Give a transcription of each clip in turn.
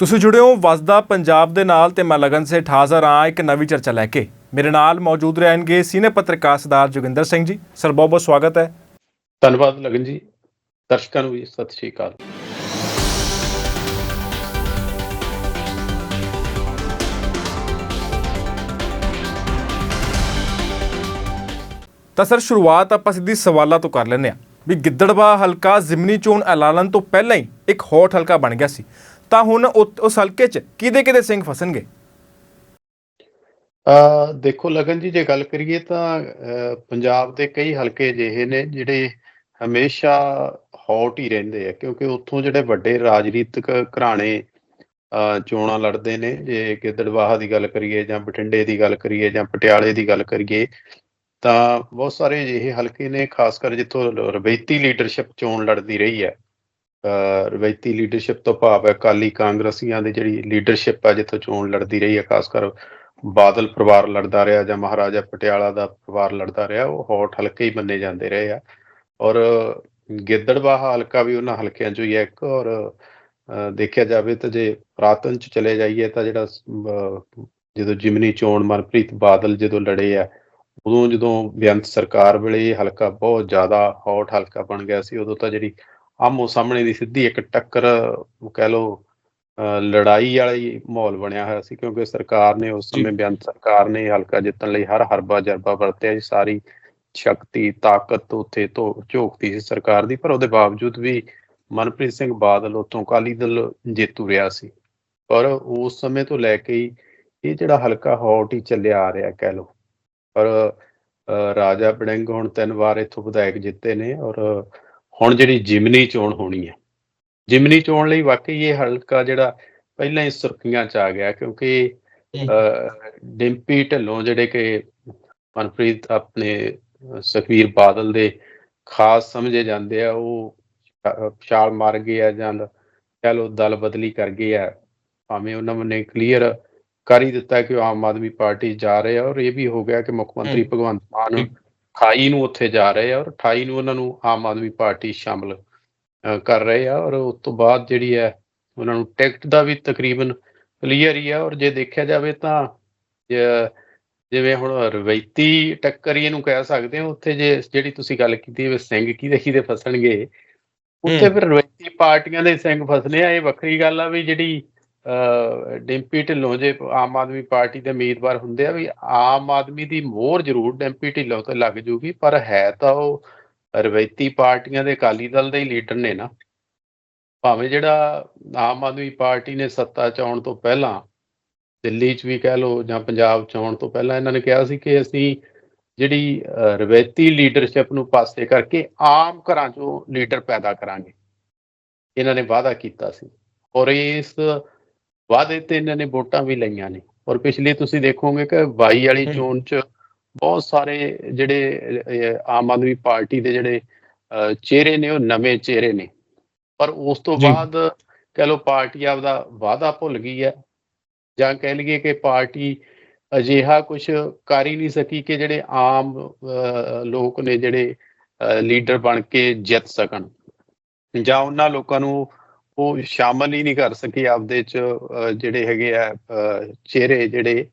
ਤੁਸੀਂ ਜੁੜੇ ਹੋ ਵਸਦਾ ਪੰਜਾਬ ਦੇ ਨਾਲ ਤੇ ਮੈਂ ਲਗਨ ਸੇ ਹਾਜ਼ਰ ਹਾਂ ਇੱਕ ਨਵੀਂ ਚਰਚਾ ਲੈ ਕੇ। ਮੇਰੇ ਨਾਲ ਮੌਜੂਦ ਰਹਿਣਗੇ ਸੀਨੀਅਰ ਪੱਤਰਕਾਰ ਸਰਦਾਰ ਜੋਗਿੰਦਰ ਸਿੰਘ ਜੀ। ਸਰ ਬਹੁਤ ਬਹੁਤ ਸਵਾਗਤ ਹੈ। ਧੰਨਵਾਦ ਲਗਨ ਜੀ। ਦਰਸ਼ਕਾਂ ਨੂੰ ਵੀ ਸਤਿ ਸ਼੍ਰੀ ਅਕਾਲ। ਤਾਂ ਸਰ ਸ਼ੁਰੂਆਤ ਆਪਾਂ ਸਿੱਧੀ ਸਵਾਲਾਂ ਤੋਂ ਕਰ ਲੈਂਦੇ ਹਾਂ। ਵੀ ਗਿੱਦੜਵਾ ਹਲਕਾ ਜ਼ਿਮਨੀ ਚੋਣ ਐਲਾਨ ਤੋਂ ਪਹਿਲਾਂ ਹੀ ਇੱਕ ਹੌਟ ਹਲਕਾ ਬਣ ਗਿਆ ਸੀ। ਤਾਂ ਹੁਣ ਉਸ ਹਲਕੇ 'ਚ ਕਿਹਦੇ ਕਿਹਦੇ ਸਿੰਘ ਫਸਣਗੇ? ਅ ਦੇਖੋ ਲਗਨ ਜੀ ਜੇ ਗੱਲ ਕਰੀਏ ਤਾਂ ਪੰਜਾਬ ਦੇ ਕਈ ਹਲਕੇ ਅਜਿਹੇ ਨੇ ਜਿਹੜੇ ਹਮੇਸ਼ਾ ਹੌਟ ਹੀ ਰਹਿੰਦੇ ਆ ਕਿਉਂਕਿ ਉੱਥੋਂ ਜਿਹੜੇ ਵੱਡੇ ਰਾਜਨੀਤਿਕ ਘਰਾਣੇ ਅ, ਚੋਣਾਂ ਲੜਦੇ ਨੇ ਜੇ ਗਿੱਦੜਵਾਹਾ ਦੀ ਗੱਲ ਕਰੀਏ ਜਾਂ ਬਠਿੰਡੇ ਦੀ ਗੱਲ ਕਰੀਏ ਜਾਂ ਪਟਿਆਲੇ ਦੀ ਗੱਲ ਕਰੀਏ ਤਾਂ ਬਹੁਤ ਸਾਰੇ ਅਜਿਹੇ ਹਲਕੇ ਨੇ ਖਾਸ ਕਰ ਜਿੱਥੋਂ ਲ- ਰਵਾਇਤੀ ਲੀਡਰਸ਼ਿਪ ਚੋਣ ਲੜਦੀ ਰਹੀ ਹੈ। ਰਵਾਇਤੀ ਲੀਡਰਸ਼ਿਪ ਤੋਂ ਭਾਵ ਹੈ ਅਕਾਲੀ ਕਾਂਗਰਸੀਆਂ ਦੀ ਜਿਹੜੀ ਲੀਡਰਸ਼ਿਪ ਹੈ ਜਿੱਥੋਂ ਚੋਣ ਲੜਦੀ ਰਹੀ ਹੈ ਖਾਸ ਕਰ ਬਾਦਲ ਪਰਿਵਾਰ ਲੜਦਾ ਰਿਹਾ ਜਾਂ ਮਹਾਰਾਜਾ ਪਟਿਆਲਾ ਦਾ ਪਰਿਵਾਰ ਲੜਦਾ ਰਿਹਾ ਉਹ ਹੌਟ ਹਲਕੇ ਹੀ ਮੰਨੇ ਜਾਂਦੇ ਰਹੇ ਆ। ਔਰ ਗਿੱਦੜਬਾਹਾ ਹਲਕਾ ਵੀ ਉਹਨਾਂ ਹਲਕਿਆਂ ਚੋਂ ਹੀ ਹੈ ਇੱਕ ਔਰ ਦੇਖਿਆ ਜਾਵੇ ਤਾਂ ਜੇ ਪੁਰਾਤਨ ਚ ਚਲੇ ਜਾਈਏ ਤਾਂ ਜਿਹੜਾ ਅ, ਜਦੋਂ ਜਿਮਨੀ ਚੋਣ ਮਨਪ੍ਰੀਤ ਬਾਦਲ ਜਦੋਂ ਲੜੇ ਆ ਉਦੋਂ ਜਦੋਂ ਬੇਅੰਤ ਸਰਕਾਰ ਵੇਲੇ ਇਹ ਹਲਕਾ ਬਹੁਤ ਜ਼ਿਆਦਾ ਹੌਟ ਹਲਕਾ ਬਣ ਗਿਆ ਸੀ ਉਦੋਂ ਤਾਂ ਜਿਹੜੀ ਆਮੋ ਸਾਹਮਣੇ ਦੀ ਸਿੱਧੀ ਇੱਕ ਟੱਕਰ ਕਹਿ ਲਓ ਅ, ਲੜਾਈ ਵਾਲੀ ਮਾਹੌਲ ਬਣਿਆ ਹੋਇਆ ਸੀ ਕਿਉਂਕਿ ਸਰਕਾਰ ਨੇ ਉਸ। ਸਮੇਂ ਬੇਅੰਤ ਸਰਕਾਰ ਨੇ ਹਲਕਾ ਜਿੱਤਣ ਲਈ ਹਰ ਹਰਬਾ ਜਰਬਾ ਵਰਤਿਆ ਜੀ ਸਾਰੀ ਸ਼ਕਤੀ ਤਾਕਤ ਉੱਥੇ ਤੋਂ ਝੋਕਦੀ ਸੀ ਸਰਕਾਰ ਦੀ ਪਰ ਉਹਦੇ ਬਾਵਜੂਦ ਵੀ ਮਨਪ੍ਰੀਤ ਸਿੰਘ ਬਾਦਲ ਉੱਥੋਂ ਅਕਾਲੀ ਦਲ ਜੇਤੂ ਰਿਹਾ ਸੀ ਪਰ ਉਸ ਸਮੇਂ ਤੋਂ ਲੈ ਕੇ ਹੀ ਇਹ ਜਿਹੜਾ ਹਲਕਾ ਹੌਟ ਹੀ ਚੱਲਿਆ ਆ ਰਿਹਾ ਕਹਿ ਲਓ ਪਰ ਰਾਜਾ ਬੜਿੰਗ ਹੁਣ ਤਿੰਨ ਵਾਰ ਇੱਥੋਂ ਵਿਧਾਇਕ ਜਿੱਤੇ ਨੇ ਔਰ ਹੁਣ ਜਿਹੜੀ ਜਿਮਨੀ ਚੋਣ ਹੋਣੀ ਹੈ ਜਿਮਨੀ ਚੋਣ ਲਈ ਵਾਕਈ ਇਹ ਹਲਕਾ ਜਿਹੜਾ ਪਹਿਲਾਂ ਹੀ ਸੁਰਖੀਆਂ 'ਚ ਆ ਗਿਆ ਕਿਉਂਕਿ ਡਿੰਪੀ ਢਿੱਲੋਂ ਜਿਹੜੇ ਕਿ ਮਨਪ੍ਰੀਤ ਆਪਣੇ ਅ, ਸੁਖਬੀਰ ਬਾਦਲ ਦੇ ਖਾਸ ਸਮਝੇ ਜਾਂਦੇ ਆ ਉਹ ਛਾਲ ਮਾਰ ਗਏ ਆ ਜਾਂ ਕਹਿ ਲਓ ਦਲ ਬਦਲੀ ਕਰ ਗਏ ਆ ਭਾਵੇਂ ਉਹਨਾਂ ਨੇ ਕਲੀਅਰ ਕਰ ਹੀ ਦਿੱਤਾ ਕਿ ਆਮ ਆਦਮੀ ਪਾਰਟੀ ਜਾ ਰਹੇ ਆ ਔਰ ਇਹ ਵੀ ਹੋ ਗਿਆ ਕਿ ਮੁੱਖ ਮੰਤਰੀ। ਭਗਵੰਤ ਮਾਨ 28 ਨੂੰ ਉੱਥੇ ਜਾ ਰਹੇ ਆ ਔਰ 28 ਨੂੰ ਉਹਨਾਂ ਨੂੰ ਆਮ ਆਦਮੀ ਪਾਰਟੀ ਸ਼ਾਮਲ ਕਰ ਰਹੇ ਆ ਔਰ ਉਸ ਤੋਂ ਬਾਅਦ ਜਿਹੜੀ ਹੈ ਉਹਨਾਂ ਨੂੰ ਟਿਕਟ ਦਾ ਵੀ ਤਕਰੀਬਨ ਕਲੀਅਰ ਹੀ ਆ ਔਰ ਜੇ ਦੇਖਿਆ ਜਾਵੇ ਤਾਂ ਜਿਵੇਂ ਹੁਣ ਰਵੈਤੀ ਟੱਕਰ ਇਹਨੂੰ ਕਹਿ ਸਕਦੇ ਹਾਂ ਉੱਥੇ ਜੇ ਜਿਹੜੀ ਤੁਸੀਂ ਗੱਲ ਕੀਤੀ ਵੀ ਸਿੰਘ ਕਿਹਦੇ ਕਿਹਦੇ ਫਸਣਗੇ ਉੱਥੇ। ਫਿਰ ਰਵੈਤੀ ਪਾਰਟੀਆਂ ਦੇ ਸਿੰਘ ਫਸਣੇ ਆ ਇਹ ਵੱਖਰੀ ਗੱਲ ਆ ਵੀ ਜਿਹੜੀ ਡਿੰਪੀ ਢਿੱਲੋਂ ਜੇ ਆਮ ਆਦਮੀ ਪਾਰਟੀ ਦੇ ਉਮੀਦਵਾਰ ਹੁੰਦੇ ਆ ਵੀ ਆਮ ਆਦਮੀ ਦੀ ਮੋਹਰ ਜ਼ਰੂਰ ਡਿੰਪੀ ਢਿੱਲੋਂ ਤੇ ਲੱਗ ਜੂਗੀ ਪਰ ਹੈ ਤਾਂ ਉਹ ਰਵਾਇਤੀ ਪਾਰਟੀਆਂ ਦੇ ਅਕਾਲੀ ਦਲ ਦੇ ਹੀ ਲੀਡਰ ਨੇ ਨਾ। ਭਾਵੇਂ ਜਿਹੜਾ ਆਮ ਆਦਮੀ ਪਾਰਟੀ ਨੇ ਸੱਤਾ ਚ ਆਉਣ ਤੋਂ ਪਹਿਲਾਂ ਦਿੱਲੀ 'ਚ ਵੀ ਕਹਿ ਲਓ ਜਾਂ ਪੰਜਾਬ 'ਚ ਆਉਣ ਤੋਂ ਪਹਿਲਾਂ ਇਹਨਾਂ ਨੇ ਕਿਹਾ ਸੀ ਕਿ ਅਸੀਂ ਜਿਹੜੀ ਅ, ਰਵਾਇਤੀ ਲੀਡਰਸ਼ਿਪ ਨੂੰ ਪਾਸੇ ਕਰਕੇ ਆਮ ਘਰਾਂ 'ਚੋਂ ਲੀਡਰ ਪੈਦਾ ਕਰਾਂਗੇ। ਇਹਨਾਂ ਨੇ ਵਾਅਦਾ ਕੀਤਾ ਸੀ। ਔਰ ਇਸ ਵਾਅਦੇ ਤੇ ਇਹਨਾਂ ਨੇ ਵੋਟਾਂ ਵੀ ਲਈਆਂ ਨੇ ਔਰ ਪਿਛਲੇ ਤੁਸੀਂ ਦੇਖੋਗੇ ਕਿ 22 ਵਾਲੀ। ਚੋਣ 'ਚ ਬਹੁਤ ਸਾਰੇ ਜਿਹੜੇ ਆਮ ਆਦਮੀ ਪਾਰਟੀ ਦੇ ਜਿਹੜੇ ਚਿਹਰੇ ਨੇ ਉਹ ਨਵੇਂ ਚਿਹਰੇ ਨੇ ਪਰ ਉਸ ਤੋਂ। ਬਾਅਦ ਕਹਿ ਲਓ ਪਾਰਟੀ ਆਪਦਾ ਵਾਅਦਾ ਭੁੱਲ ਗਈ ਹੈ ਜਾਂ ਕਹਿ ਲਈਏ ਕਿ ਪਾਰਟੀ ਅਜਿਹਾ ਕੁਝ ਕਰ ਹੀ ਨਹੀਂ ਸਕੀ ਕਿ ਜਿਹੜੇ ਆਮ ਲੋਕ ਨੇ ਜਿਹੜੇ ਲੀਡਰ ਬਣ ਕੇ ਜਿੱਤ ਸਕਣ ਜਾਂ ਉਹਨਾਂ ਲੋਕਾਂ ਨੂੰ ਉਹ ਸ਼ਾਮਲ ਹੀ ਨਹੀਂ ਕਰ ਸਕੇ ਆਪਦੇ ਚ ਜਿਹੜੇ ਹੈਗੇ ਆ ਚਿਹਰੇ ਜਿਹੜੇ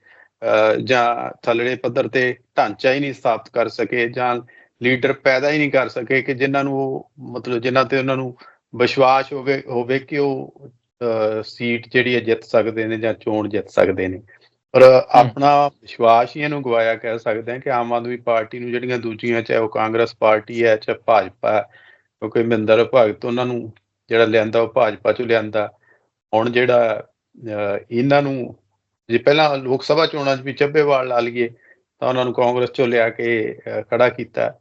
ਜਾਂ ਥੱਲੜੇ ਪੱਧਰ ਤੇ ਢਾਂਚਾ ਹੀ ਨਹੀਂ ਸਥਾਪਿਤ ਕਰ ਸਕੇ ਜਾਂ ਲੀਡਰ ਪੈਦਾ ਹੀ ਨਹੀਂ ਕਰ ਸਕੇ ਕਿ ਜਿਨ੍ਹਾਂ ਨੂੰ ਉਹ ਮਤਲਬ ਜਿਨ੍ਹਾਂ ਤੇ ਉਹਨਾਂ ਨੂੰ ਵਿਸ਼ਵਾਸ ਹੋਵੇ ਹੋਵੇ ਕਿ ਉਹ ਸੀਟ ਜਿਹੜੀ ਹੈ ਜਿੱਤ ਸਕਦੇ ਨੇ ਜਾਂ ਚੋਣ ਜਿੱਤ ਸਕਦੇ ਨੇ। ਪਰ ਆਪਣਾ ਵਿਸ਼ਵਾਸ ਹੀ ਇਹਨੂੰ ਗਵਾਇਆ ਕਹਿ ਸਕਦੇ ਹਾਂ ਕਿ ਆਮ ਆਦਮੀ ਪਾਰਟੀ ਨੂੰ ਜਿਹੜੀਆਂ ਦੂਜੀਆਂ ਚਾਹੇ ਉਹ ਕਾਂਗਰਸ ਪਾਰਟੀ ਹੈ ਚਾਹੇ ਭਾਜਪਾ ਹੈ, ਕਿਉਂਕਿ ਮਹਿੰਦਰ ਭਗਤ ਉਹਨਾਂ ਨੂੰ ਜਿਹੜਾ ਲਿਆਂਦਾ ਉਹ ਭਾਜਪਾ ਚੋਂ ਲਿਆਂਦਾ। ਹੁਣ ਜਿਹੜਾ ਇਹਨਾਂ ਨੂੰ ਜੇ ਪਹਿਲਾਂ ਲੋਕ ਸਭਾ ਚੋਣਾਂ 'ਚ ਵੀ ਚੱਬੇਵਾਲ ਲਾ ਲਈਏ ਤਾਂ ਉਹਨਾਂ ਨੂੰ ਕਾਂਗਰਸ ਚੋਂ ਲਿਆ ਕੇ ਖੜਾ ਕੀਤਾ।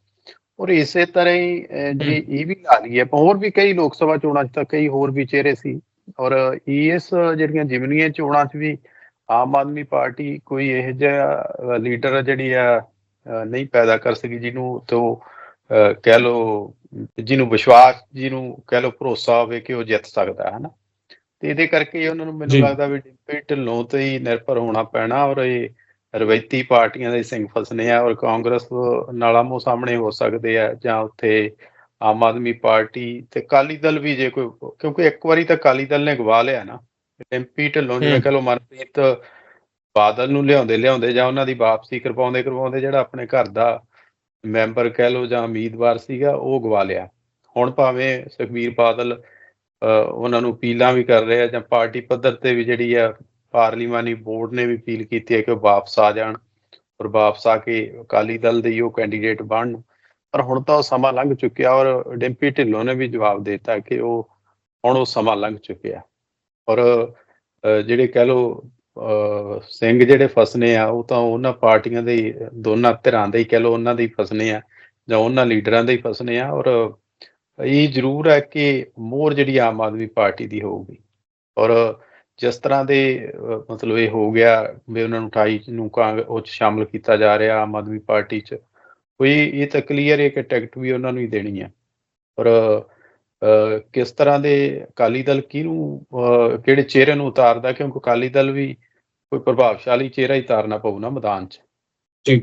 ਔਰ ਇਸੇ ਤਰ੍ਹਾਂ ਹੀ ਜੇ ਇਹ ਵੀ ਲਾ ਲਈਏ ਆਪਾਂ ਹੋਰ ਵੀ ਕਈ ਲੋਕ ਸਭਾ ਚੋਣਾਂ 'ਚ ਤਾਂ ਕਈ ਹੋਰ ਵੀ ਚਿਹਰੇ ਸੀ। ਔਰ ਇਸ ਜਿਹੜੀਆਂ ਜਿਮਨੀਆਂ ਚੋਣਾਂ 'ਚ ਵੀ ਆਮ ਆਦਮੀ ਪਾਰਟੀ ਕੋਈ ਇਹੋ ਜਿਹਾ ਲੀਡਰ ਜਿਹੜੀ ਆ ਨਹੀਂ ਪੈਦਾ ਕਰ ਸਕੀ ਜਿਹਨੂੰ ਤੋਂ ਕਹਿ ਲਓ ਜਿਹਨੂੰ ਵਿਸ਼ਵਾਸ ਜਿਹਨੂੰ ਕਹਿ ਲਓ ਭਰੋਸਾ ਹੋਵੇ ਕਿ ਉਹ ਜਿੱਤ ਸਕਦਾ ਹੈ ਨਾ ਤੇ ਇਹਦੇ ਕਰਕੇ ਉਹਨਾਂ ਨੂੰ ਮੈਨੂੰ। ਲੱਗਦਾ ਵੀ ਡਿੰਪੀ ਢਿੱਲੋਂ ਤੇ ਹੀ ਨਿਰਭਰ ਹੋਣਾ ਪੈਣਾ ਔਰ ਇਹ ਰਵਾਇਤੀ ਪਾਰਟੀਆਂ ਦੇ ਸਿੰਘ ਫਸਨੇ ਆ ਔਰ ਕਾਂਗਰਸ ਨਾਲ ਆਮੋ ਸਾਹਮਣੇ ਹੋ ਸਕਦੇ ਆ ਜਾਂ ਉੱਥੇ ਆਮ ਆਦਮੀ ਪਾਰਟੀ ਤੇ ਅਕਾਲੀ ਦਲ ਵੀ ਜੇ ਕੋਈ ਕਿਉਂਕਿ ਇੱਕ ਵਾਰੀ ਤਾਂ ਅਕਾਲੀ ਦਲ ਨੇ ਗਵਾ ਲਿਆ ਨਾ ਡਿੰਪੀ ਢਿੱਲੋਂ ਜਿਵੇਂ। ਕਹ ਲਓ ਮਨਪ੍ਰੀਤ ਬਾਦਲ ਨੂੰ ਲਿਆਉਂਦੇ ਲਿਆਉਂਦੇ ਜਾਂ ਉਹਨਾਂ ਦੀ ਵਾਪਸੀ ਕਰਵਾਉਂਦੇ ਕਰਵਾਉਂਦੇ ਜਿਹੜਾ ਆਪਣੇ ਘਰ ਦਾ ਮੈਂਬਰ ਕਹਿ ਲਓ ਜਾਂ ਉਮੀਦਵਾਰ ਸੀਗਾ, ਉਹ ਗਵਾ ਲਿਆ। ਹੁਣ ਭਾਵੇਂ ਸੁਖਬੀਰ ਬਾਦਲ ਉਹਨਾਂ ਨੂੰ ਅਪੀਲਾਂ ਵੀ ਕਰ ਰਹੇ ਆ ਜਾਂ ਪਾਰਟੀ ਪੱਧਰ ਤੇ ਵੀ ਜਿਹੜੀ ਆ, ਪਾਰਲੀਮਾਨੀ ਬੋਰਡ ਨੇ ਵੀ ਅਪੀਲ ਕੀਤੀ ਹੈ ਕਿ ਉਹ ਵਾਪਸ ਆ ਜਾਣ ਔਰ ਵਾਪਸ ਆ ਕੇ ਅਕਾਲੀ ਦਲ ਦੇ ਉਹ ਕੈਂਡੀਡੇਟ ਬਣਨ। ਪਰ ਹੁਣ ਤਾਂ ਉਹ ਸਮਾਂ ਲੰਘ ਚੁੱਕਿਆ ਔਰ ਡਿੰਪੀ ਢਿੱਲੋਂ ਨੇ ਵੀ ਜਵਾਬ ਦਿੱਤਾ ਕਿ ਉਹ, ਹੁਣ ਉਹ ਸਮਾਂ ਲੰਘ ਚੁੱਕਿਆ। ਔਰ ਜਿਹੜੇ ਕਹਿ ਲਓ ਸਿੰਘ ਜਿਹੜੇ ਫਸਨੇ ਆ ਉਹ ਤਾਂ ਉਹਨਾਂ ਪਾਰਟੀਆਂ ਦੇ ਦੋਨਾਂ ਧਿਰਾਂ ਦੇ ਹੀ ਕਹਿ ਲਓ ਉਹਨਾਂ ਦੇ ਹੀ ਫਸਨੇ ਆ ਜਾਂ ਉਹਨਾਂ ਲੀਡਰਾਂ ਦੇ ਹੀ ਫਸਨੇ ਆ ਔਰ ਇਹ ਜ਼ਰੂਰ ਹੈ ਕਿ ਮੋਰ ਜਿਹੜੀ ਆਮ ਆਦਮੀ ਪਾਰਟੀ ਦੀ ਹੋਊਗੀ। ਔਰ ਜਿਸ ਤਰ੍ਹਾਂ ਦੇ ਮਤਲਬ ਇਹ ਹੋ ਗਿਆ ਵੀ ਉਹਨਾਂ ਨੂੰ 28 ਨੂੰ ਕਾਂਗ ਉਹ 'ਚ ਸ਼ਾਮਲ ਕੀਤਾ ਜਾ ਰਿਹਾ ਆਮ ਆਦਮੀ ਪਾਰਟੀ 'ਚ ਕੋਈ ਇਹ ਤਾਂ ਕਲੀਅਰ ਹੈ ਕਿ ਟਿਕਟ ਵੀ ਉਹਨਾਂ ਨੂੰ ਹੀ ਦੇਣੀ ਹੈ। ਔਰ ਅਹ, ਕਿਸ ਤਰ੍ਹਾਂ ਦੇ ਅਕਾਲੀ ਦਲ ਕਿਹਨੂੰ ਕਿਹੜੇ ਚਿਹਰੇ ਨੂੰ ਉਤਾਰਦਾ ਕਿਉਂਕਿ ਅਕਾਲੀ ਦਲ ਵੀ ਕੋਈ ਪ੍ਰਭਾਵਸ਼ਾਲੀ ਚਿਹਰਾ ਹੀ ਉਤਾਰਨਾ ਪਊ ਨਾ ਮੈਦਾਨ 'ਚ। ਜੀ।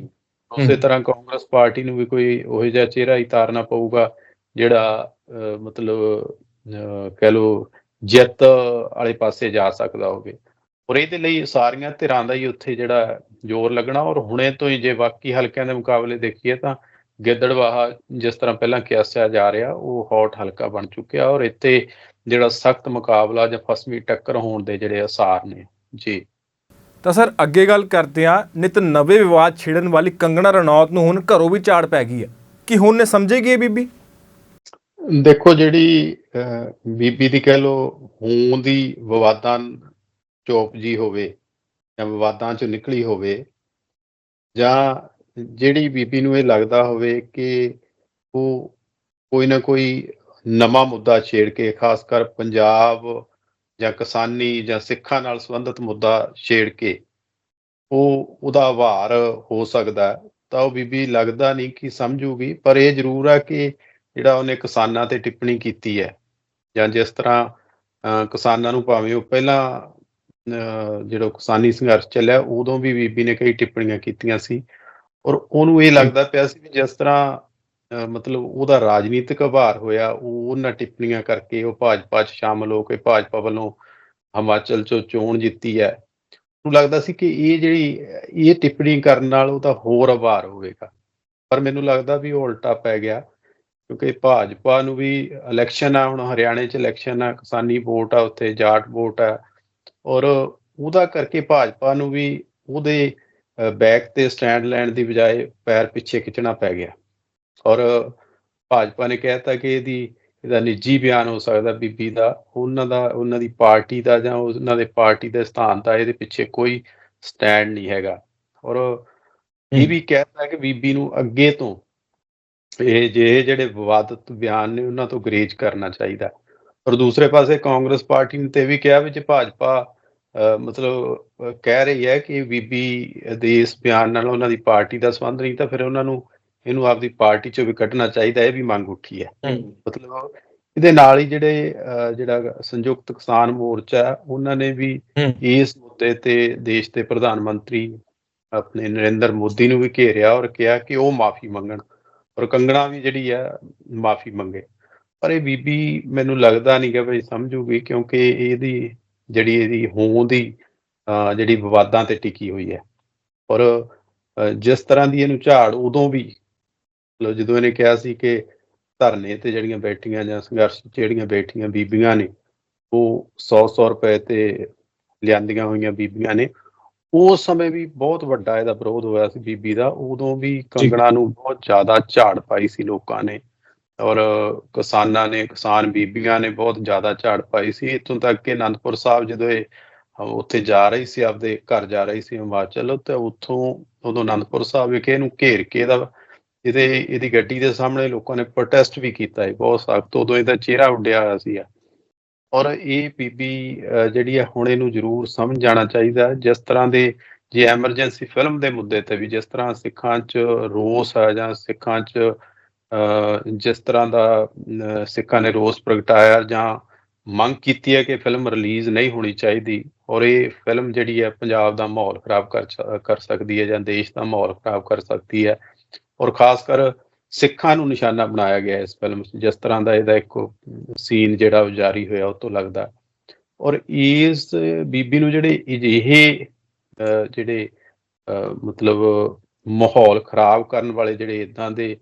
ਉਸੇ। ਤਰ੍ਹਾਂ ਕਾਂਗਰਸ ਪਾਰਟੀ ਨੂੰ ਵੀ ਕੋਈ ਉਹੋ ਜਿਹਾ ਚਿਹਰਾ ਹੀ ਉਤਾਰਨਾ ਪਊਗਾ ਜਿਹੜਾ ਮਤਲਬ ਕਹਿ ਲਓ ਜਿੱਤ ਵਾਲੇ ਪਾਸੇ ਜਾ ਸਕਦਾ ਹੋਵੇ। ਔਰ ਇਹਦੇ ਲਈ ਸਾਰੀਆਂ ਧਿਰਾਂ ਦਾ ਹੀ ਉੱਥੇ ਜਿਹੜਾ ਜ਼ੋਰ ਲੱਗਣਾ ਔਰ ਹੁਣੇ ਤੋਂ ਹੀ ਜੇ ਬਾਕੀ ਹਲਕਿਆਂ ਦੇ ਮੁਕਾਬਲੇ ਦੇਖੀਏ ਤਾਂ ਗਿੱਦੜਵਾਹਾ ਜਿਸ ਤਰ੍ਹਾਂ ਪਹਿਲਾਂ ਕਿਆਸਿਆ ਜਾ ਰਿਹਾ ਉਹ ਹੌਟ ਹਲਕਾ ਬਣ ਚੁੱਕਿਆ ਔਰ ਇੱਥੇ ਜਿਹੜਾ ਸਖਤ ਮੁਕਾਬਲਾ ਜਾਂ ਫਸਵੀਂ ਟੱਕਰ ਹੋਣ ਦੇ ਜਿਹੜੇ ਅਸਾਰ ਨੇ। ਜੀ। ਤਾਂ ਸਰ, ਅੱਗੇ ਗੱਲ ਕਰਦੇ ਆ ਨਿਤ ਨਵੇਂ ਵਿਵਾਦ ਛੇੜਨ ਵਾਲੀ ਕੰਗਣਾ ਰਣੌਤ ਨੂੰ ਹੁਣ ਘਰੋਂ ਵੀ ਝਾੜ ਪੈ ਗਈ ਹੈ। ਕਿ ਹੁਣ ਨੇ ਸਮਝੇਗੀ ਇਹ ਬੀਬੀ? ਦੇਖੋ ਜਿਹੜੀ ਬੀਬੀ ਦੀ ਕਹਿ ਲੋ ਹੋਂਦ ਦੀ ਵਿਵਾਦਾਂ ਚੋਪ ਜੀ ਹੋਵੇ ਜਾਂ ਵਿਵਾਦਾਂ ਚੋਂ ਨਿਕਲੀ ਹੋਵੇ, ਜਾਂ ਜਿਹੜੀ ਬੀਬੀ ਨੂੰ ਇਹ ਲੱਗਦਾ ਹੋਵੇ ਕਿ ਉਹ ਕੋਈ ਨਾ ਕੋਈ ਨਵਾਂ ਮੁੱਦਾ ਛੇੜ ਕੇ, ਖਾਸ ਕਰ ਪੰਜਾਬ ਜਾਂ ਕਿਸਾਨੀ ਜਾਂ ਸਿੱਖਾਂ ਨਾਲ ਸੰਬੰਧਿਤ ਮੁੱਦਾ ਛੇੜ ਕੇ ਉਹ ਉਹਦਾ ਆਭਾਰ ਹੋ ਸਕਦਾ ਤਾਂ ਉਹ ਬੀਬੀ ਲੱਗਦਾ ਨਹੀਂ ਕਿ ਸਮਝੂਗੀ ਪਰ ਇਹ ਜ਼ਰੂਰ ਹੈ ਕਿ ਜਿਹੜਾ ਉਹਨੇ ਕਿਸਾਨਾਂ ਤੇ ਟਿੱਪਣੀ ਕੀਤੀ ਹੈ ਜਾਂ ਜਿਸ ਤਰ੍ਹਾਂ ਅਹ, ਕਿਸਾਨਾਂ ਨੂੰ ਭਾਵੇਂ ਉਹ ਪਹਿਲਾਂ ਅਹ, ਜਿਹੜਾ ਕਿਸਾਨੀ ਸੰਘਰਸ਼ ਚੱਲਿਆ ਉਦੋਂ ਵੀ ਬੀਬੀ ਨੇ ਕਈ ਟਿੱਪਣੀਆਂ ਕੀਤੀਆਂ ਸੀ ਔਰ ਉਹਨੂੰ ਇਹ ਲੱਗਦਾ ਪਿਆ ਸੀ ਵੀ ਜਿਸ ਤਰ੍ਹਾਂ ਮਤਲਬ ਉਹਦਾ ਰਾਜਨੀਤਿਕ ਆਭਾਰ ਹੋਇਆ, ਉਹ ਉਹਨਾਂ ਟਿੱਪਣੀਆਂ ਕਰਕੇ ਉਹ ਭਾਜਪਾ 'ਚ ਸ਼ਾਮਲ ਹੋ ਕੇ ਭਾਜਪਾ ਵੱਲੋਂ ਹਿਮਾਚਲ 'ਚੋਂ ਚੋਣ ਜਿੱਤੀ ਹੈ। ਉਹਨੂੰ ਲੱਗਦਾ ਸੀ ਕਿ ਇਹ ਜਿਹੜੀ, ਇਹ ਟਿੱਪਣੀ ਕਰਨ ਨਾਲ ਉਹਦਾ ਹੋਰ ਆਭਾਰ ਹੋਵੇਗਾ। ਪਰ ਮੈਨੂੰ ਲੱਗਦਾ ਵੀ ਉਹ ਉਲਟਾ ਪੈ ਗਿਆ, ਕਿਉਂਕਿ ਭਾਜਪਾ ਨੂੰ ਵੀ ਇਲੈਕਸ਼ਨ ਆ, ਹੁਣ ਹਰਿਆਣੇ 'ਚ ਇਲੈਕਸ਼ਨ ਆ, ਕਿਸਾਨੀ ਵੋਟ ਆ, ਉੱਥੇ ਜਾਟ ਵੋਟ ਆ। ਔਰ ਉਹਦਾ ਕਰਕੇ ਭਾਜਪਾ ਨੂੰ ਵੀ ਉਹਦੇ ਬੈਕ ਤੇ ਸਟੈਂਡ ਲੈਣ ਦੀ ਬਜਾਏ ਪੈਰ ਪਿੱਛੇ ਖਿੱਚਣਾ ਪੈ ਗਿਆ। ਔਰ ਭਾਜਪਾ ਨੇ ਕਹਿਤਾ ਕਿ ਇਹਦੀ ਇਹਦਾ ਨਿੱਜੀ ਬਿਆਨ ਹੋ ਸਕਦਾ ਬੀਬੀ ਦਾ ਉਹਨਾਂ ਦਾ ਉਹਨਾਂ ਦੀ ਪਾਰਟੀ ਦਾ ਜਾਂ ਉਹਨਾਂ ਦੇ ਪਾਰਟੀ ਦੇ ਸਥਾਨ ਦਾ ਇਹਦੇ ਪਿੱਛੇ ਕੋਈ ਸਟੈਂਡ ਨਹੀਂ ਹੈਗਾ। ਔਰ ਇਹ ਵੀ ਕਹਿਤਾ ਕਿ ਬੀਬੀ ਨੂੰ ਅੱਗੇ ਤੋਂ ਇਹ ਜੇ ਜਿਹੜੇ ਵਿਵਾਦਤ ਬਿਆਨ ਨੇ ਉਹਨਾਂ ਤੋਂ ਗਰੇਜ ਕਰਨਾ ਚਾਹੀਦਾ। ਔਰ ਦੂਸਰੇ ਪਾਸੇ ਕਾਂਗਰਸ ਪਾਰਟੀ ਨੇ ਤੇ ਵੀ ਕਿਹਾ ਵੀ ਜੇ ਭਾਜਪਾ ਮਤਲਬ ਕਹਿ ਰਹੀ ਹੈ ਕਿ ਬੀਬੀ ਦੇ ਇਸ ਬਿਆਨ ਨਾਲ ਉਹਨਾਂ ਦੀ ਪਾਰਟੀ ਦਾ ਸੰਬੰਧ ਨਹੀਂ ਤਾਂ ਫਿਰ ਉਹਨਾਂ ਨੂੰ ਇਹਨੂੰ ਆਪਦੀ ਪਾਰਟੀ ਚੋਂ ਵੀ ਕੱਢਣਾ ਚਾਹੀਦਾ ਇਹ ਵੀ ਮੰਗ ਉੱਠੀ ਹੈ। ਮਤਲਬ ਇਹਦੇ ਨਾਲ ਹੀ ਜਿਹੜੇ ਜਿਹੜਾ ਸੰਯੁਕਤ ਕਿਸਾਨ ਮੋਰਚਾ ਉਹਨਾਂ ਨੇ ਵੀ। ਇਸ ਮੁੱਦੇ ਤੇ ਦੇਸ਼ ਦੇ ਪ੍ਰਧਾਨ ਮੰਤਰੀ ਆਪਣੇ ਨਰਿੰਦਰ ਮੋਦੀ ਨੂੰ ਵੀ ਘੇਰਿਆ ਔਰ ਕਿਹਾ ਕਿ ਉਹ ਮਾਫੀ ਮੰਗਣ। ਔਰ ਕੰਗਣਾ ਵੀ ਜਿਹੜੀ ਹੈ ਮਾਫੀ ਮੰਗੇ। ਪਰ ਇਹ ਬੀਬੀ ਮੈਨੂੰ ਲੱਗਦਾ ਨਹੀਂ ਕਿ ਭਈ ਸਮਝੂਗੀ ਕਿਉਂਕਿ ਇਹਦੀ ਜਿਹੜੀ ਇਹਦੀ ਹੋਂਦ ਦੀ ਜਿਹੜੀ ਵਿਵਾਦਾਂ ਤੇ ਟਿਕੀ ਹੋਈ ਹੈ। ਔਰ ਜਿਸ ਤਰ੍ਹਾਂ ਦੀ ਇਹਨੂੰ ਝਾੜ ਉਦੋਂ ਵੀ ਮਤਲਬ ਜਦੋਂ ਇਹਨੇ ਕਿਹਾ ਸੀ ਕਿ ਧਰਨੇ ਤੇ ਜਿਹੜੀਆਂ ਬੈਠੀਆਂ ਜਾਂ ਸੰਘਰਸ਼ ਜਿਹੜੀਆਂ ਬੈਠੀਆਂ ਬੀਬੀਆਂ ਨੇ ਉਹ 100-100 ਰੁਪਏ ਤੇ ਲਿਆਂਦੀਆਂ ਹੋਈਆਂ ਬੀਬੀਆਂ ਨੇ ਉਸ ਸਮੇਂ ਵੀ ਬਹੁਤ ਵੱਡਾ ਇਹਦਾ ਵਿਰੋਧ ਹੋਇਆ ਸੀ ਬੀਬੀ ਦਾ ਉਦੋਂ ਵੀ ਕੰਗਣਾ ਨੂੰ ਬਹੁਤ ਜ਼ਿਆਦਾ ਝਾੜ ਪਾਈ ਸੀ ਲੋਕਾਂ ਨੇ ਔਰ ਕਿਸਾਨਾਂ ਨੇ ਕਿਸਾਨ ਬੀਬੀਆਂ ਨੇ ਬਹੁਤ ਜ਼ਿਆਦਾ ਝਾੜ ਪਾਈ ਸੀ। ਇੱਥੋਂ ਤੱਕ ਕਿ ਅਨੰਦਪੁਰ ਸਾਹਿਬ ਜਦੋਂ ਇਹ ਉੱਥੇ ਜਾ ਰਹੀ ਸੀ ਆਪਦੇ ਘਰ ਜਾ ਰਹੀ ਸੀ ਹਿਮਾਚਲ ਤੇ ਉੱਥੋਂ ਉਦੋਂ ਅਨੰਦਪੁਰ ਸਾਹਿਬ ਵਿਖੇ ਇਹਨੂੰ ਘੇਰ ਕੇ ਇਹਦਾ ਇਹਦੇ ਇਹਦੀ ਗੱਡੀ ਦੇ ਸਾਹਮਣੇ ਲੋਕਾਂ ਨੇ ਪ੍ਰੋਟੈਸਟ ਵੀ ਕੀਤਾ ਹੈ ਬਹੁਤ ਸਖਤ ਉਦੋਂ ਇਹਦਾ ਚਿਹਰਾ ਉੱਡਿਆ ਹੋਇਆ ਸੀ। ਔਰ ਇਹ ਬੀਬੀ ਜਿਹੜੀ ਹੈ ਹੁਣ ਇਹਨੂੰ ਜ਼ਰੂਰ ਸਮਝ ਜਾਣਾ ਚਾਹੀਦਾ ਜਿਸ ਤਰ੍ਹਾਂ ਦੇ ਜੇ ਐਮਰਜੈਂਸੀ ਫਿਲਮ ਦੇ ਮੁੱਦੇ ਤੇ ਵੀ ਜਿਸ ਤਰ੍ਹਾਂ ਸਿੱਖਾਂ 'ਚ ਰੋਸ ਹੈ ਜਾਂ ਸਿੱਖਾਂ 'ਚ ਅਹ, ਜਿਸ ਤਰ੍ਹਾਂ ਦਾ ਸਿੱਖਾਂ ਨੇ ਰੋਸ ਪ੍ਰਗਟਾਇਆ ਜਾਂ ਮੰਗ ਕੀਤੀ ਹੈ ਕਿ ਫਿਲਮ ਰਿਲੀਜ਼ ਨਹੀਂ ਹੋਣੀ ਚਾਹੀਦੀ ਔਰ ਇਹ ਫਿਲਮ ਜਿਹੜੀ ਹੈ ਪੰਜਾਬ ਦਾ ਮਾਹੌਲ ਖਰਾਬ ਕਰ ਕਰ ਸਕਦੀ ਹੈ ਜਾਂ ਦੇਸ਼ ਦਾ ਮਾਹੌਲ ਖਰਾਬ ਕਰ ਸਕਦੀ ਹੈ ਔਰ ਖਾਸ ਕਰ ਸਿੱਖਾਂ ਨੂੰ ਨਿਸ਼ਾਨਾ ਬਣਾਇਆ ਗਿਆ ਇਸ ਫਿਲਮ 'ਚ ਜਿਸ ਤਰ੍ਹਾਂ ਦਾ ਇਹਦਾ ਇੱਕ ਸੀਨ ਜਿਹੜਾ ਜਾਰੀ ਹੋਇਆ ਉਹ ਤੋਂ ਲੱਗਦਾ। ਔਰ ਇਸ ਬੀਬੀ ਨੂੰ ਜਿਹੜੇ ਅਹ, ਜਿਹੜੇ ਮਤਲਬ ਮਾਹੌਲ ਖਰਾਬ ਕਰਨ ਵਾਲੇ ਜਿਹੜੇ ਇਦਾਂ ਦੇ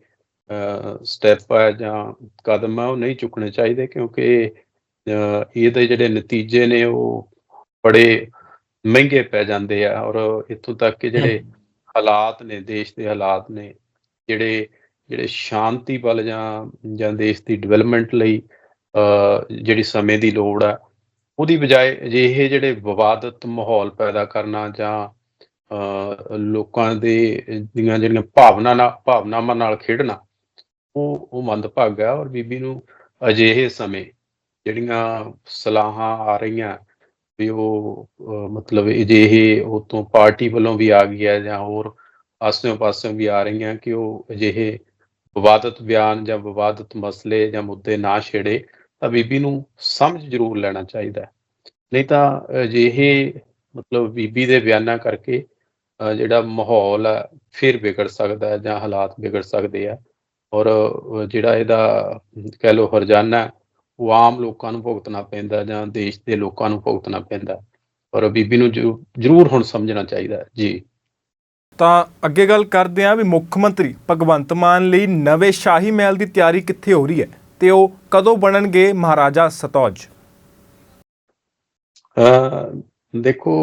ਸਟੈਪ ਆ ਜਾਂ ਕਦਮ ਆ ਉਹ ਨਹੀਂ ਚੁੱਕਣੇ ਚਾਹੀਦੇ ਕਿਉਂਕਿ ਇਹਦੇ ਜਿਹੜੇ ਨਤੀਜੇ ਨੇ ਉਹ ਬੜੇ ਮਹਿੰਗੇ ਪੈ ਜਾਂਦੇ ਆ। ਔਰ ਇੱਥੋਂ ਤੱਕ ਕਿ ਜਿਹੜੇ ਹਾਲਾਤ ਨੇ ਦੇਸ਼ ਦੇ ਹਾਲਾਤ ਨੇ ਜਿਹੜੇ ਜਿਹੜੇ ਸ਼ਾਂਤੀ ਵੱਲ ਜਾਂ ਜਾਂ ਦੇਸ਼ ਦੀ ਡਿਵੈਲਪਮੈਂਟ ਲਈ ਅਹ, ਜਿਹੜੀ ਸਮੇਂ ਦੀ ਲੋੜ ਆ ਉਹਦੀ ਬਜਾਏ ਅਜਿਹੇ ਜਿਹੜੇ ਵਿਵਾਦਤ ਮਾਹੌਲ ਪੈਦਾ ਕਰਨਾ ਜਾਂ ਲੋਕਾਂ ਦੇ ਦੀਆਂ ਜਿਹੜੀਆਂ ਭਾਵਨਾ ਨਾਲ ਭਾਵਨਾਵਾਂ ਨਾਲ ਖੇਡਣਾ ਉਹ ਉਹ ਮੰਦਭਾਗ ਹੈ ਔਰ ਬੀਬੀ ਨੂੰ ਅਜਿਹੇ ਸਮੇਂ ਜਿਹੜੀਆਂ ਸਲਾਹਾਂ ਆ ਰਹੀਆਂ ਵੀ ਉਹ ਮਤਲਬ ਅਜਿਹੇ ਉਹ ਤੋਂ ਪਾਰਟੀ ਵੱਲੋਂ ਵੀ ਆ ਗਈ ਹੈ ਜਾਂ ਹੋਰ ਆਸਿਓਂ ਪਾਸਿਓਂ ਵੀ ਆ ਰਹੀਆਂ ਕਿ ਉਹ ਅਜਿਹੇ ਵਿਵਾਦਤ ਬਿਆਨ ਜਾਂ ਵਿਵਾਦਤ ਮਸਲੇ ਜਾਂ ਮੁੱਦੇ ਨਾ ਛੇੜੇ, ਤਾਂ ਬੀਬੀ ਨੂੰ ਸਮਝ ਜ਼ਰੂਰ ਲੈਣਾ ਚਾਹੀਦਾ ਨਹੀਂ ਤਾਂ ਅਜਿਹੇ ਮਤਲਬ ਬੀਬੀ ਦੇ ਬਿਆਨਾਂ ਕਰਕੇ ਜਿਹੜਾ ਮਾਹੌਲ ਹੈ, ਫਿਰ ਵਿਗੜ ਸਕਦਾ ਜਾਂ ਹਾਲਾਤ ਵਿਗੜ ਸਕਦੇ ਆ। ਔਰ ਜਿਹੜਾ ਇਹਦਾ ਕਹਿ ਲਓ ਹਰਜਾਨਾ ਉਹ ਆਮ ਲੋਕਾਂ ਨੂੰ ਭੁਗਤਣਾ ਪੈਂਦਾ ਜਾਂ ਦੇਸ਼ ਦੇ ਲੋਕਾਂ ਨੂੰ ਭੁਗਤਣਾ ਪੈਂਦਾ ਔਰ ਬੀਬੀ ਨੂੰ ਜ਼ਰੂਰ ਹੁਣ ਸਮਝਣਾ ਚਾਹੀਦਾ ਜੀ। ਤਾਂ ਅੱਗੇ ਗੱਲ ਕਰਦੇ ਹਾਂ ਵੀ ਮੁੱਖ ਮੰਤਰੀ ਭਗਵੰਤ ਮਾਨ ਲਈ ਨਵੇਂ ਸ਼ਾਹੀ ਮਹਿਲ ਦੀ ਤਿਆਰੀ ਕਿੱਥੇ ਹੋ ਰਹੀ ਹੈ ਤੇ ਉਹ ਕਦੋਂ ਬਣਨਗੇ ਮਹਾਰਾਜਾ ਸਤੌਜ ਅਹ ਦੇਖੋ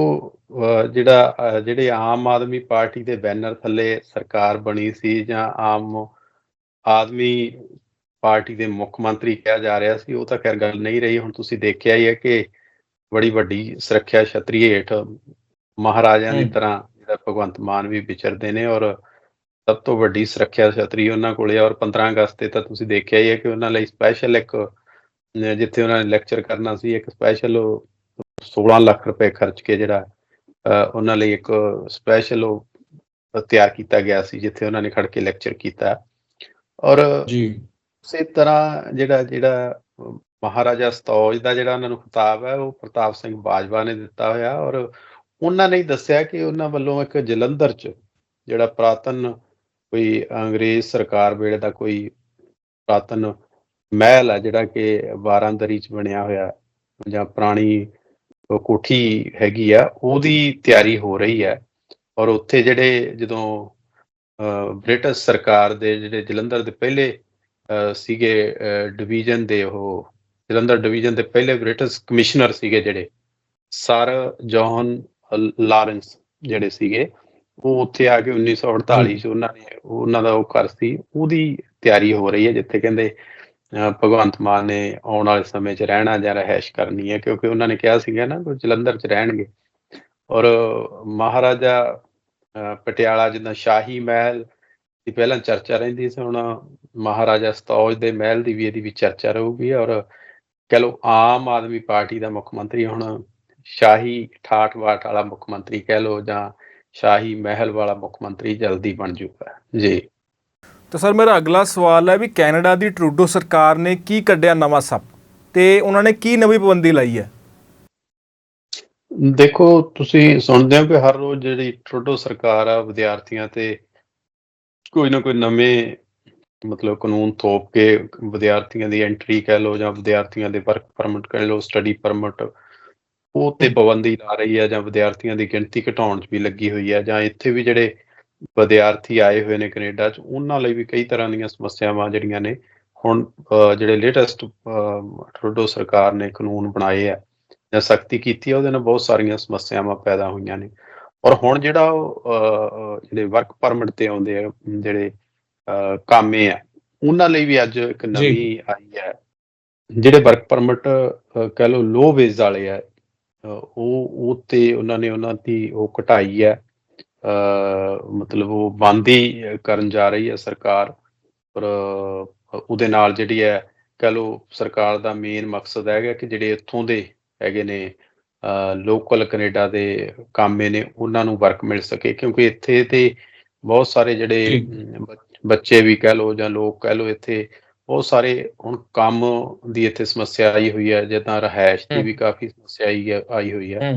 ਜਿਹੜਾ ਜਿਹੜੇ ਆਮ ਆਦਮੀ ਪਾਰਟੀ ਦੇ ਬੈਨਰ ਥੱਲੇ ਸਰਕਾਰ ਬਣੀ ਸੀ ਜਾਂ ਆਮ ਆਦਮੀ ਪਾਰਟੀ ਦੇ ਮੁੱਖ ਮੰਤਰੀ ਕਿਹਾ ਜਾ ਰਿਹਾ ਸੀ ਉਹ ਤਾਂ ਖੈਰ ਗੱਲ ਨਹੀਂ ਰਹੀ ਹੁਣ ਤੁਸੀਂ ਦੇਖਿਆ ਹੀ ਹੈ ਕਿ ਬੜੀ ਵੱਡੀ ਸੁਰੱਖਿਆ ਛਤਰੀ ਹੇਠ ਮਹਾਰਾਜਿਆਂ ਦੀ। ਤਰ੍ਹਾਂ ਜਿਹੜਾ ਭਗਵੰਤ ਮਾਨ ਵੀ ਵਿਚਰਦੇ ਨੇ ਔਰ ਸਭ ਤੋਂ ਵੱਡੀ ਸੁਰੱਖਿਆ ਛਤਰੀ ਉਹਨਾਂ ਕੋਲੇ ਔਰ 15 ਅਗਸਤ ਤੇ ਤਾਂ ਤੁਸੀਂ ਦੇਖਿਆ ਹੀ ਹੈ ਕਿ ਉਹਨਾਂ ਲਈ ਸਪੈਸ਼ਲ ਇੱਕ ਜਿੱਥੇ ਉਹਨਾਂ ਨੇ ਲੈਕਚਰ ਕਰਨਾ ਸੀ ਇੱਕ ਸਪੈਸ਼ਲ 16 ਲੱਖ ਰੁਪਏ ਖਰਚ ਕੇ ਜਿਹੜਾ ਉਹਨਾਂ ਲਈ ਇੱਕ ਸਪੈਸ਼ਲ ਉਹ ਤਿਆਰ ਕੀਤਾ ਗਿਆ ਸੀ ਜਿੱਥੇ ਉਹਨਾਂ ਨੇ ਖੜ ਕੇ ਲੈਕਚਰ ਕੀਤਾ। ਔਰ ਜੀ। ਉਸੇ ਤਰ੍ਹਾਂ ਜਿਹੜਾ ਜਿਹੜਾ ਮਹਾਰਾਜਾ ਸਤੌਜ ਦਾ ਜਿਹੜਾ ਉਹਨਾਂ ਨੂੰ ਖਿਤਾਬ ਹੈ ਉਹ ਪ੍ਰਤਾਪ ਸਿੰਘ ਬਾਜਵਾ ਨੇ ਦਿੱਤਾ ਹੋਇਆ ਔਰ ਉਹਨਾਂ ਨੇ ਦੱਸਿਆ ਕਿ ਉਹਨਾਂ ਵੱਲੋਂ ਇੱਕ ਜਲੰਧਰ 'ਚ ਜਿਹੜਾ ਪ੍ਰਾਤਨ ਕੋਈ ਅੰਗਰੇਜ਼ ਸਰਕਾਰ ਵੇਲੇ ਦਾ ਕੋਈ ਪ੍ਰਾਤਨ ਮਹਿਲ ਹੈ ਜਿਹੜਾ ਕਿ ਬਾਰਾਂਦਰੀ 'ਚ ਬਣਿਆ ਹੋਇਆ ਜਾਂ ਪੁਰਾਣੀ ਕੋਠੀ ਹੈਗੀ ਆ ਉਹਦੀ ਤਿਆਰੀ ਹੋ ਰਹੀ ਹੈ ਔਰ ਉੱਥੇ ਜਿਹੜੇ ਜਦੋਂ ਅਹ, ਬ੍ਰਿਟਿਸ਼ ਸਰਕਾਰ ਦੇ ਜਿਹੜੇ ਜਲੰਧਰ ਦੇ ਪਹਿਲੇ ਅਹ, ਸੀਗੇ ਡਿਵੀਜ਼ਨ ਦੇ ਉਹ ਜਲੰਧਰ ਡਿਵੀਜ਼ਨ ਦੇ ਪਹਿਲੇ ਬ੍ਰਿਟਿਸ਼ ਕਮਿਸ਼ਨਰ ਸੀਗੇ ਜਿਹੜੇ ਸਰ ਜੌਹਨ ਲਾਰੈਂਸ ਜਿਹੜੇ ਸੀਗੇ, ਉਹ ਉੱਥੇ ਆ ਕੇ 1948 ਚ ਉਹਨਾਂ ਨੇ, ਉਹਨਾਂ ਦਾ ਉਹ ਘਰ ਸੀ, ਉਹਦੀ ਤਿਆਰੀ ਹੋ ਰਹੀ ਹੈ, ਜਿੱਥੇ ਕਹਿੰਦੇ ਭਗਵੰਤ ਮਾਨ ਨੇ ਆਉਣ ਵਾਲੇ ਸਮੇਂ 'ਚ ਰਹਿਣਾ ਜਾਂ ਰਹਿائش ਕਰਨੀ ਹੈ, ਕਿਉਂਕਿ ਉਹਨਾਂ ਨੇ ਕਿਹਾ ਸੀਗਾ ਨਾ ਕਿ ਜਲੰਧਰ 'ਚ ਰਹਿਣਗੇ। ਔਰ ਮਹਾਰਾਜਾ ਪਟਿਆਲਾ ਜਿੱਦਾਂ ਸ਼ਾਹੀ ਮਹਿਲ ਦੀ ਪਹਿਲਾਂ ਚਰਚਾ ਰਹਿੰਦੀ ਸੀ, ਹੁਣ ਮਹਾਰਾਜਾ ਸਤੌਜ ਦੇ ਮਹਿਲ ਦੀ ਵੀ ਇਹਦੀ ਵੀ ਚਰਚਾ ਰਹੂਗੀ, ਔਰ ਕਹ ਲੋ ਆਮ ਆਦਮੀ ਪਾਰਟੀ ਦਾ ਮੁੱਖ ਮੰਤਰੀ ਹੁਣ ਸ਼ਾਹੀ ਠਾਠ ਬਾਠ ਵਾਲਾ ਮੁੱਖ ਮੰਤਰੀ ਕਹਿ ਲਓ ਜਾਂ ਸ਼ਾਹੀ ਮਹਿਲ ਵਾਲਾ ਮੁੱਖ ਮੰਤਰੀ ਜਲਦੀ ਬਣ ਜੂਗਾ। ਜੀ। ਤਾਂ ਸਰ ਮੇਰਾ ਅਗਲਾ ਸਵਾਲ ਹੈ ਵੀ ਕੈਨੇਡਾ ਦੀ ਟਰੂਡੋ ਸਰਕਾਰ ਨੇ ਕੀ ਕੱਢਿਆ ਨਵਾਂ ਸੱਪ ਤੇ ਉਹਨਾਂ ਨੇ ਕੀ ਨਵੀਂ ਪਾਬੰਦੀ ਲਾਈ ਹੈ? ਦੇਖੋ ਤੁਸੀਂ ਸੁਣਦੇ ਹੋ ਕਿ ਹਰ ਰੋਜ਼ ਜਿਹੜੀ ਟਰੂਡੋ ਸਰਕਾਰ ਆ ਵਿਦਿਆਰਥੀਆਂ ਤੇ ਕੋਈ ਨਾ ਕੋਈ ਨਵੇਂ ਮਤਲਬ ਕਾਨੂੰਨ ਥੋਪ ਕੇ ਵਿਦਿਆਰਥੀਆਂ ਦੀ ਐਂਟਰੀ ਕਹਿ ਲਓ ਜਾਂ ਵਿਦਿਆਰਥੀਆਂ ਦੇ ਵਰਕ ਪਰਮਿਟ ਕਹਿ ਲਓ ਸਟੱਡੀ ਪਰਮਿਟ ਉਹ ਤੇ ਪਾਬੰਦੀ ਲਾ ਰਹੀ ਹੈ ਜਾਂ ਵਿਦਿਆਰਥੀਆਂ ਦੀ ਗਿਣਤੀ ਘਟਾਉਣ 'ਚ ਵੀ ਲੱਗੀ ਹੋਈ ਹੈ ਜਾਂ ਇੱਥੇ ਵੀ ਜਿਹੜੇ ਵਿਦਿਆਰਥੀ ਆਏ ਹੋਏ ਨੇ ਕੈਨੇਡਾ 'ਚ ਉਹਨਾਂ ਲਈ ਵੀ ਕਈ ਤਰ੍ਹਾਂ ਦੀਆਂ ਸਮੱਸਿਆਵਾਂ ਜਿਹੜੀਆਂ ਨੇ ਹੁਣ ਜਿਹੜੇ ਲੇਟੈਸਟ ਟਰੂਡੋ ਸਰਕਾਰ ਨੇ ਕਾਨੂੰਨ ਬਣਾਏ ਆ ਜਾਂ ਸਖਤੀ ਕੀਤੀ ਹੈ ਉਹਦੇ ਨਾਲ ਬਹੁਤ ਸਾਰੀਆਂ ਸਮੱਸਿਆਵਾਂ ਪੈਦਾ ਹੋਈਆਂ ਨੇ। ਔਰ ਹੁਣ ਜਿਹੜਾ ਜਿਹੜੇ ਵਰਕ ਪਰਮਿਟ ਤੇ ਆਉਂਦੇ ਆ ਜਿਹੜੇ ਕਾਮੇ ਆ ਉਹਨਾਂ ਲਈ ਵੀ ਅੱਜ ਇੱਕ ਨਵੀਂ ਆਈ ਹੈ। ਜਿਹੜੇ ਵਰਕ ਪਰਮਿਟ ਕਹਿ ਲਓ ਲੋ ਵੇਜ ਵਾਲੇ ਆ ਉਹ ਉਹ ਤੇ ਉਹਨਾਂ ਨੇ ਉਹਨਾਂ ਦੀ ਉਹ ਘਟਾਈ ਹੈ। ਮਤਲਬ ਉਹ ਬੰਦ ਕਰਨ ਜਾ ਰਹੀ ਹੈ ਸਰਕਾਰ। ਪਰ ਉਹਦੇ ਨਾਲ ਜਿਹੜੀ ਹੈ ਕਹਿ ਲਓ ਸਰਕਾਰ ਦਾ ਮੇਨ ਮਕਸਦ ਹੈਗਾ ਕਿ ਜਿਹੜੇ ਇੱਥੋਂ ਦੇ ਹੈਗੇ ਨੇ ਲੋਕਲ ਕੈਨੇਡਾ ਦੇ ਕਾਮੇ ਨੇ ਉਹਨਾਂ ਨੂੰ ਵਰਕ ਮਿਲ ਸਕੇ। ਕਿਉਂਕਿ ਇੱਥੇ ਤੇ ਬਹੁਤ ਸਾਰੇ ਜਿਹੜੇ ਬੱਚ- ਵੀ ਕਹਿ ਲਓ ਜਾਂ ਲੋਕ ਕਹਿ ਲਓ ਇੱਥੇ ਬਹੁਤ ਸਾਰੇ ਹੁਣ ਕੰਮ ਦੀ ਇੱਥੇ ਸਮੱਸਿਆ ਆਈ ਹੋਈ ਹੈ ਜਿੱਦਾਂ ਰਹਿائش ਦੀ ਵੀ ਕਾਫੀ ਸਮੱਸਿਆ ਆਈ ਹੈ ਆਈ ਹੋਈ ਹੈ।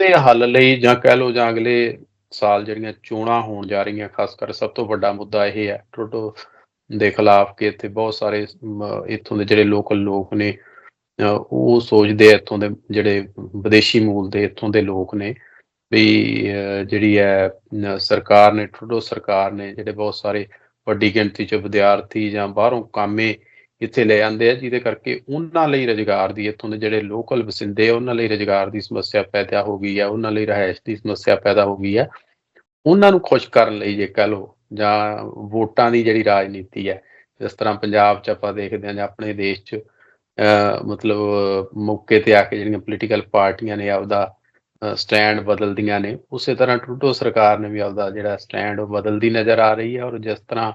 ਤੇ ਹੱਲ ਲਈ ਜਾਂ ਕਹਿ ਲੋ ਜਾਂ ਅਗਲੇ ਸਾਲ ਜਿਹੜੀਆਂ ਚੋਣਾਂ ਹੋਣ ਜਾ ਰਹੀਆਂ ਖਾਸ ਕਰ ਸਭ ਤੋਂ ਵੱਡਾ ਮੁੱਦਾ ਇਹ ਹੈ ਟੋਟੋ ਦੇ ਖਿਲਾਫ ਕਿ ਇੱਥੇ ਬਹੁਤ ਸਾਰੇ ਇੱਥੋਂ ਦੇ ਜਿਹੜੇ ਲੋਕਲ ਲੋਕ ਨੇ ਉਹ ਸੋਚਦੇ ਆ ਇੱਥੋਂ ਦੇ ਜਿਹੜੇ ਵਿਦੇਸ਼ੀ ਮੂਲ ਦੇ ਇੱਥੋਂ ਦੇ ਲੋਕ ਨੇ ਵੀ ਜਿਹੜੀ ਹੈ ਸਰਕਾਰ ਨੇ ਟਰੂਡੋ ਸਰਕਾਰ ਨੇ ਜਿਹੜੇ ਬਹੁਤ ਸਾਰੇ ਵੱਡੀ ਗਿਣਤੀ 'ਚ ਵਿਦਿਆਰਥੀ ਜਾਂ ਬਾਹਰੋਂ ਕਾਮੇ ਇੱਥੇ ਲੈ ਆਉਂਦੇ ਆ, ਜਿਹਦੇ ਕਰਕੇ ਉਹਨਾਂ ਲਈ ਰੋਜ਼ਗਾਰ ਦੀ ਇੱਥੋਂ ਦੇ ਜਿਹੜੇ ਲੋਕਲ ਵਸਿੰਦੇ ਆ, ਉਹਨਾਂ ਲਈ ਰੋਜ਼ਗਾਰ ਦੀ ਸਮੱਸਿਆ ਪੈਦਾ ਹੋ ਗਈ ਆ, ਉਹਨਾਂ ਲਈ ਰਹਿائش ਦੀ ਸਮੱਸਿਆ ਪੈਦਾ ਹੋ ਗਈ ਆ। ਉਹਨਾਂ ਨੂੰ ਖੁਸ਼ ਕਰਨ ਲਈ ਜੇ ਕਹ ਲੋ ਜਾਂ ਵੋਟਾਂ ਦੀ ਜਿਹੜੀ ਰਾਜਨੀਤੀ ਹੈ ਜਿਸ ਤਰ੍ਹਾਂ ਪੰਜਾਬ 'ਚ ਆਪਾਂ ਦੇਖਦੇ ਹਾਂ ਜਾਂ ਆਪਣੇ ਦੇਸ਼ 'ਚ ਮਤਲਬ ਮੌਕੇ ਤੇ ਆ ਕੇ ਜਿਹੜੀਆਂ ਪੋਲੀਟੀਕਲ ਪਾਰਟੀਆਂ ਨੇ ਆਪਦਾ ਸਟੈਂਡ ਬਦਲਦੀਆਂ ਨੇ। ਉਸੇ ਤਰ੍ਹਾਂ ਟਰੂਡੋ ਸਰਕਾਰ ਨੇ ਵੀ ਆਪਦਾ ਜਿਹੜਾ ਸਟੈਂਡ ਬਦਲਦੀ ਨਜ਼ਰ ਆ ਰਹੀ ਹੈ ਔਰ ਜਿਸ ਤਰ੍ਹਾਂ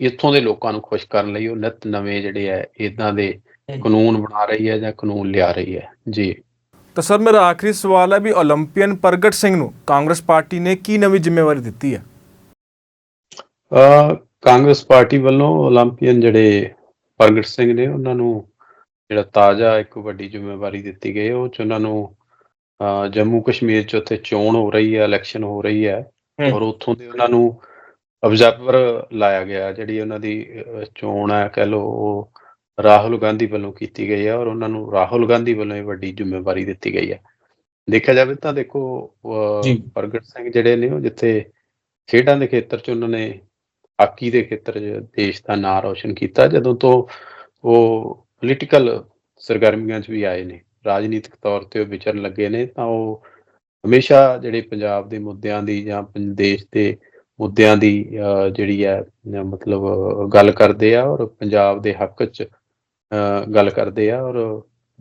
ਇੱਥੋਂ ਦੇ ਲੋਕਾਂ ਨੂੰ ਖੁਸ਼ ਕਰਨ ਲਈ ਉਹ ਨਿਤ ਨਵੇਂ ਜਿਹੜੇ ਹੈ ਇਦਾਂ ਦੇ ਕਾਨੂੰਨ ਬਣਾ ਰਹੀ ਹੈ ਜਾਂ ਕਾਨੂੰਨ ਲਿਆ ਰਹੀ ਹੈ। ਜੀ। ਤਾਂ ਸਰ ਮੇਰਾ ਆਖਰੀ ਸਵਾਲ ਹੈ ਵੀ 올림픽ਨ ਪ੍ਰਗਟ ਸਿੰਘ ਨੂੰ ਕਾਂਗਰਸ ਪਾਰਟੀ ਨੇ ਕੀ ਨਵੀਂ ਜ਼ਿੰਮੇਵਾਰੀ ਦਿੱਤੀ ਹੈ? ਅ ਕਾਂਗਰਸ ਪਾਰਟੀ ਵੱਲੋਂ 올림픽ਨ ਜਿਹੜੇ ਪ੍ਰਗਟ ਸਿੰਘ ਨੇ ਉਹਨਾਂ ਨੂੰ ਜਿਹੜਾ ਤਾਜ਼ਾ ਇੱਕ ਵੱਡੀ ਜ਼ਿੰਮੇਵਾਰੀ ਦਿੱਤੀ ਗਈ ਉਹ ਚ ਉਹਨਾਂ ਨੂੰ ਜੰਮੂ ਕਸ਼ਮੀਰ ਚ ਉੱਥੇ ਚੋਣ ਹੋ ਰਹੀ ਹੈ ਇਲੈਕਸ਼ਨ ਹੋ ਰਹੀ ਹੈ। ਔਰ ਉੱਥੋਂ ਦੇ ਉਹਨਾਂ ਨੂੰ ਅਬਜ਼ਰਵਰ ਲਾਇਆ ਗਿਆ ਜਿਹੜੀ ਉਹਨਾਂ ਦੀ ਚੋਣ ਹੈ ਕਹਿ ਲਓ ਉਹ ਰਾਹੁਲ ਗਾਂਧੀ ਵੱਲੋਂ ਕੀਤੀ ਗਈ ਹੈ ਔਰ ਉਹਨਾਂ ਨੂੰ ਰਾਹੁਲ ਗਾਂਧੀ ਵੱਲੋਂ ਇਹ ਵੱਡੀ ਜ਼ਿੰਮੇਵਾਰੀ ਦਿੱਤੀ ਗਈ ਹੈ ਦੇਖਿਆ ਜਾਵੇ ਤਾਂ ਦੇਖੋ। ਪ੍ਰਗਟ ਸਿੰਘ ਜਿਹੜੇ ਨੇ ਉਹ ਜਿੱਥੇ ਖੇਡਾਂ ਦੇ ਖੇਤਰ 'ਚ ਉਹਨਾਂ ਨੇ ਹਾਕੀ ਦੇ ਖੇਤਰ 'ਚ ਦੇਸ਼ ਦਾ ਨਾਂ ਰੌਸ਼ਨ ਕੀਤਾ ਜਦੋਂ ਤੋਂ ਉਹ ਪੋਲੀਟੀਕਲ ਸਰਗਰਮੀਆਂ 'ਚ ਵੀ ਆਏ ਨੇ ਰਾਜਨੀਤਿਕ ਤੌਰ ਤੇ ਉਹ ਵਿਚਰਨ ਲੱਗੇ ਨੇ ਤਾਂ ਉਹ ਹਮੇਸ਼ਾ ਜਿਹੜੇ ਪੰਜਾਬ ਦੇ ਮੁੱਦਿਆਂ ਦੀ ਜਾਂ ਪੰ- ਦੇਸ਼ ਦੇ ਮੁੱਦਿਆਂ ਦੀ ਜਿਹੜੀ ਹੈ ਮਤਲਬ ਗੱਲ ਕਰਦੇ ਆ ਔਰ ਪੰਜਾਬ ਦੇ ਹੱਕ 'ਚ ਅਹ, ਗੱਲ ਕਰਦੇ ਆ ਔਰ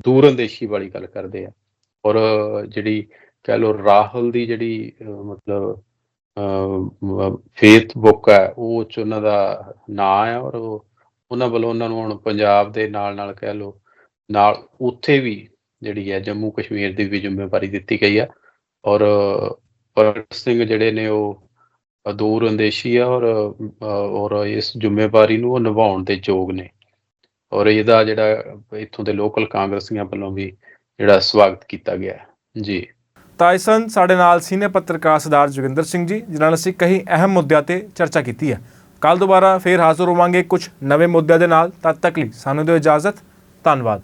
ਦੂਰ ਅੰਦੇਸ਼ੀ ਵਾਲੀ ਗੱਲ ਕਰਦੇ ਆ। ਔਰ ਜਿਹੜੀ ਕਹਿ ਲਓ ਰਾਹੁਲ ਦੀ ਜਿਹੜੀ ਅਹ, ਮਤਲਬ ਫੇਸਬੁੱਕ ਹੈ ਉਹ ਚ ਉਹਨਾਂ ਦਾ ਨਾਂ ਹੈ ਔਰ ਉਹਨਾਂ ਵੱਲੋਂ ਉਹਨਾਂ ਨੂੰ ਹੁਣ ਪੰਜਾਬ ਦੇ ਨਾਲ ਨਾਲ ਕਹਿ ਲਓ ਨਾਲ ਉੱਥੇ ਵੀ ਜਿਹੜੀ ਹੈ ਜੰਮੂ ਕਸ਼ਮੀਰ ਦੀ ਵੀ ਜ਼ਿੰਮੇਵਾਰੀ ਦਿੱਤੀ ਗਈ ਹੈ ਔਰ, ਭਗਤ ਸਿੰਘ ਜਿਹੜੇ ਨੇ ਉਹ ਦੂਰ ਅੰਦੇਸ਼ੀ ਆ ਔਰ ਔਰ ਇਸ ਜ਼ਿੰਮੇਵਾਰੀ ਨੂੰ ਉਹ ਨਿਭਾਉਣ ਦੇ ਯੋਗ ਨੇ। ਔਰ ਇਹਦਾ ਜਿਹੜਾ, ਇੱਥੋਂ ਦੇ ਲੋਕਲ ਕਾਂਗਰਸੀਆਂ ਵੱਲੋਂ ਵੀ ਜਿਹੜਾ ਸਵਾਗਤ ਕੀਤਾ ਗਿਆ ਜੀ। ਤਾਂ ਇਸ ਸਾਡੇ ਨਾਲ ਸੀਨੀਅਰ ਪੱਤਰਕਾਰ ਸਰਦਾਰ ਜੋਗਿੰਦਰ ਸਿੰਘ ਜੀ, ਜਿਨ੍ਹਾਂ ਨਾਲ ਅਸੀਂ ਕਈ ਅਹਿਮ ਮੁੱਦਿਆਂ ਤੇ ਚਰਚਾ ਕੀਤੀ ਹੈ। ਕੱਲ ਦੁਬਾਰਾ ਫੇਰ ਹਾਜ਼ਰ ਹੋਵਾਂਗੇ ਕੁਝ ਨਵੇਂ ਮੁੱਦਿਆਂ ਦੇ ਨਾਲ। ਤਦ ਤੱਕ ਲਈ ਸਾਨੂੰ ਦਿਓ ਇਜਾਜ਼ਤ। ਧੰਨਵਾਦ।